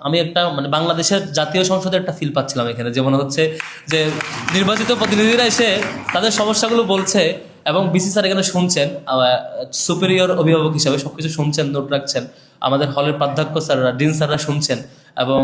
আমি একটা মানে বাংলাদেশের জাতীয় সংসদে একটা ফিল পাচ্ছিলাম এখানে যেমন হচ্ছে যে নির্বাচিত প্রতিনিধিরা এসে তাদের সমস্যাগুলো বলছে। এবং বিসি স্যার এখানে শুনছেন সুপেরিয়র অভিভাবক হিসাবে সবকিছু শুনছেন নোট রাখছেন। আমাদের হলের প্রাধ্যক্ষ স্যাররা ডিন স্যাররা শুনছেন এবং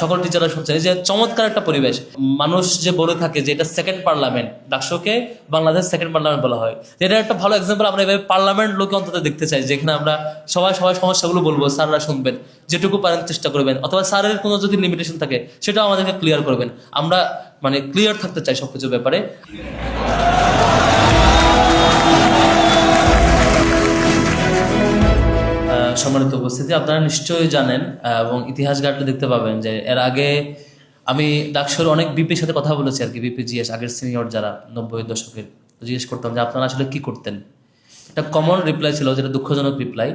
সকল টিচাররা শুনছেন। যে চমৎকার একটা পরিবেশ। মানুষ যে বলে থাকে যে এটা সেকেন্ড পার্লামেন্ট ডাকসোকে বাংলাদেশ সেকেন্ড পার্লামেন্ট বলা হয়। এটা একটা ভালো এক্সাম্পল আমরা এভাবে পার্লামেন্ট লোকে অন্তত দেখতে চাই, যেখানে আমরা সবাই সবাই সমস্যাগুলো বলব, স্যাররা শুনবেন, যেটুকু পারেন চেষ্টা করবেন। অথবা স্যারের কোনো যদি লিমিটেশন থাকে, সেটাও আমাদেরকে ক্লিয়ার করবেন। আমরা মানে ক্লিয়ার থাকতে চাই সবকিছু ব্যাপারে। সম্মানিত উপস্থিতি। আপনারা নিশ্চয়ই জানেন এবং ইতিহাস ঘাটলে দেখতে পাবেন যে এর আগে আমি ডাকসুর অনেক বিপির সাথে কথা বলেছি আর কি বিপি জিএস আগের সিনিয়র যারা নব্বই দশকের জিজ্ঞেস করতাম যে আপনারা আসলে কি করতেন? একটা কমন রিপ্লাই ছিল যেটা দুঃখজনক রিপ্লাই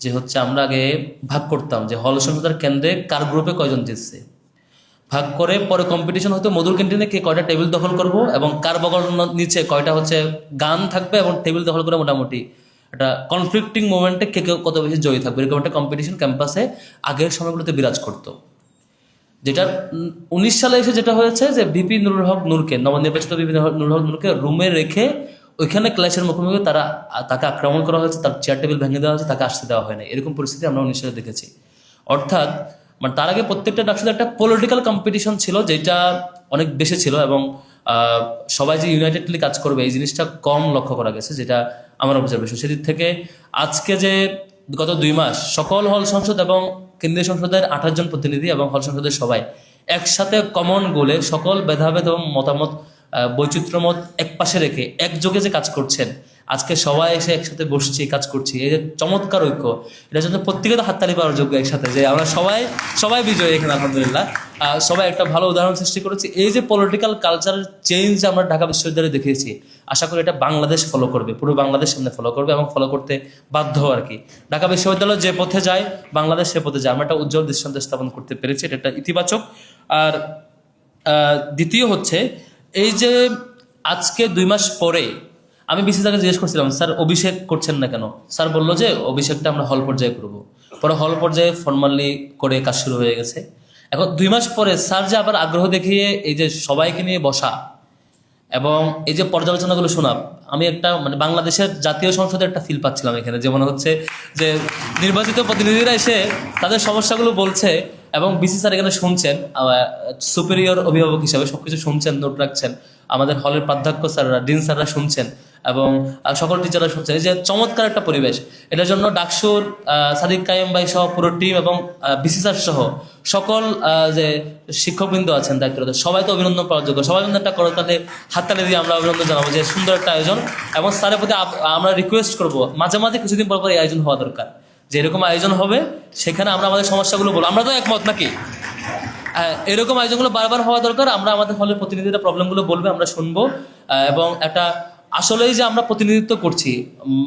যে হচ্ছে আমরা আগে ভাগ করতাম যে হল সংসদের কেন্দ্রে কার গ্রুপে কয়জন জিতছে। ভাগ করে পরে কম্পিটিশন হতো মধুর ক্যান্টিনে কে কয়টা টেবিল দখল করব এবং কার বগল নিচে কয়টা হচ্ছে গান থাকবে এবং টেবিল দখল করে মোটামুটি একটা কনফ্লিক্টিং মোমেন্টে কে কেউ কত বেশি জয়ী থাকবে? এরকম একটা কম্পিটিশন ক্যাম্পাসে আগের সময়গুলোতে বিরাজ করতো। যেটা উনিশ সালে এসে যেটা হয়েছে যে বিপি নুরুল হক নূরকে, নবনির্বাচিত বিপি নুরুল হক নূরকে রুমে রেখে ওইখানে ক্লাসের মুখোমুখি তারা তাকে আক্রমণ করা হয়েছে, তার চেয়ার টেবিল ভেঙে দেওয়া হয়েছে, তাকে আসতে দেওয়া হয় না এরকম পরিস্থিতি আমরা উনিশ সালে দেখেছি। অর্থাৎ মানে তার আগে প্রত্যেকটা ডাকসুতে একটা পলিটিক্যাল কম্পিটিশন ছিল, যেটা অনেক বেশি ছিল এবং সবাই যে ইউনাইটেডলি কাজ করবে, এই জিনিসটা কম লক্ষ্য করা গেছে, যেটা আমার অবজারভেশন সেদিক থেকে আজকে যে গত দুই মাস সকল হল সংসদ এবং কেন্দ্রীয় সংসদের আঠাশ জন প্রতিনিধি এবং হল সংসদের সবাই একসাথে কমন গোলে সকল ভেদাভেদ এবং মতামত বৈচিত্র্যমত এক পাশে রেখে একযোগে যে কাজ করছেন আজকে সবাই এসে একসাথে বসছি, কাজ করছি। এই যে চমৎকার ঐক্য। এটা জন্য প্রত্যেকে তো হাততালি পাওয়ার যোগ্য একসাথে, যে আমরা সবাই সবাই বিজয়ী এখানে, আলহামদুলিল্লাহ। সবাই একটা ভালো উদাহরণ সৃষ্টি করেছি। এই যে পলিটিক্যাল কালচার চেঞ্জ আমরা ঢাকা বিশ্ববিদ্যালয়ে দেখিয়েছি, আশা করি এটা বাংলাদেশ ফলো করবে, পুরো বাংলাদেশ সামনে ফলো করবে এবং ফলো করতে বাধ্য আর কি। ঢাকা বিশ্ববিদ্যালয় যে পথে যায়, বাংলাদেশ সে পথে যায়। আমরা একটা উজ্জ্বল দৃষ্টান্ত স্থাপন করতে পেরেছি, এটা একটা ইতিবাচক। আর দ্বিতীয় হচ্ছে, এই যে আজকে দুই মাস পরে আমি বিসি তাকে জিজ্ঞেস করছিলাম, স্যার, অভিষেক করছেন না কেন? স্যার বলল যে, অভিষেকটা আমরা হল পর্যায়ে করব। পরে হল পর্যায়ে ফর্মালি করে কাজ শুরু হয়ে গেছে। এখন দুই মাস পরে স্যার যে আবার আগ্রহ দেখিয়ে এই যে সবাইকে নিয়ে বসা এবং এই যে পর্যালোচনাগুলো শোনা, আমি একটা মানে বাংলাদেশের জাতীয় সংসদের একটা ফিল পাচ্ছিলাম এখানে যেমন হচ্ছে যে নির্বাচিত প্রতিনিধিরা এসে তাদের সমস্যাগুলো বলছে এবং বিসি স্যার এখানে শুনছেন সুপেরিয়র অভিভাবক হিসাবে সবকিছু শুনছেন নোট রাখছেন। আমাদের হলের প্রাধ্যক্ষ স্যাররা, ডিন স্যাররা শুনছেন। এবং সকল টিচাররা শুনছেন যে চমৎকার একটা পরিবেশ। এটার জন্য ডাকসুর সাদিক কায়েম ভাই সহ পুরো টিম এবং বিসি স্যার সহ সকল যে শিক্ষকবৃন্দ আছেন সবাই তো অভিনন্দন পাওয়ার যোগ্য। সবাই কিন্তু একটা করতালে হাততালি দিয়ে আমরা অভিনন্দন জানাব যে সুন্দর একটা আয়োজন। এবং স্যারের প্রতি আমরা রিকোয়েস্ট করব মাঝে মাঝে কিছুদিন পর পর এই আয়োজন হওয়া দরকার। যে এরকম আয়োজন হবে সেখানে আমরা আমাদের সমস্যাগুলো বলব। আমরা তো একমত নাকি? হ্যাঁ, এরকম আয়োজনগুলো বারবার হওয়া দরকার। আমরা আমাদের হলের প্রতিনিধিরা প্রবলেমগুলো বলবে আমরা শুনব। এবং একটা আসলেই যে আমরা প্রতিনিধিত্ব করছি,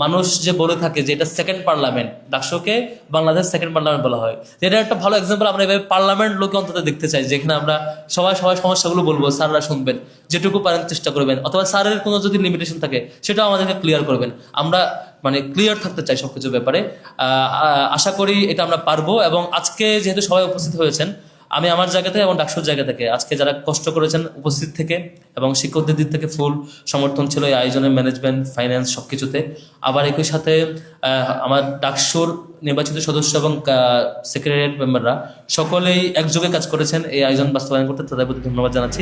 মানুষ যে বলে থাকে যে এটা সেকেন্ড পার্লামেন্ট ডাকসোকে বাংলাদেশ সেকেন্ড পার্লামেন্ট বলা হয়। এটা একটা ভালো এক্সাম্পল আমরা এভাবে পার্লামেন্ট লোকে অন্তত দেখতে চাই, যেখানে আমরা সবাই সবাই সমস্যাগুলো বলব, স্যাররা শুনবেন, যেটুকু পারেন চেষ্টা করবেন, অথবা স্যারের কোনো যদি লিমিটেশন থাকে, সেটাও আমাদেরকে ক্লিয়ার করবেন। আমরা মানে ক্লিয়ার থাকতে চাই সবকিছু ব্যাপারে। আশা করি এটা আমরা পারব এবং আজকে যেহেতু সবাই উপস্থিত হয়েছেন আমি আমার জায়গা থেকে এবং ডাকসুর জায়গা থেকে। আজকে যারা কষ্ট করেছেন উপস্থিত থেকে এবং শিক্ষকদের দিক থেকে ফুল সমর্থন ছিল এই আয়োজনের ম্যানেজমেন্ট ফাইন্যান্স সব কিছুতে আবার একই সাথে আমার ডাকসুর নির্বাচিত সদস্য এবং সেক্রেটারিয়েট মেম্বাররা সকলেই একযোগে কাজ করেছেন এই আয়োজন বাস্তবায়ন করতে। তাদের প্রতি ধন্যবাদ জানাচ্ছি।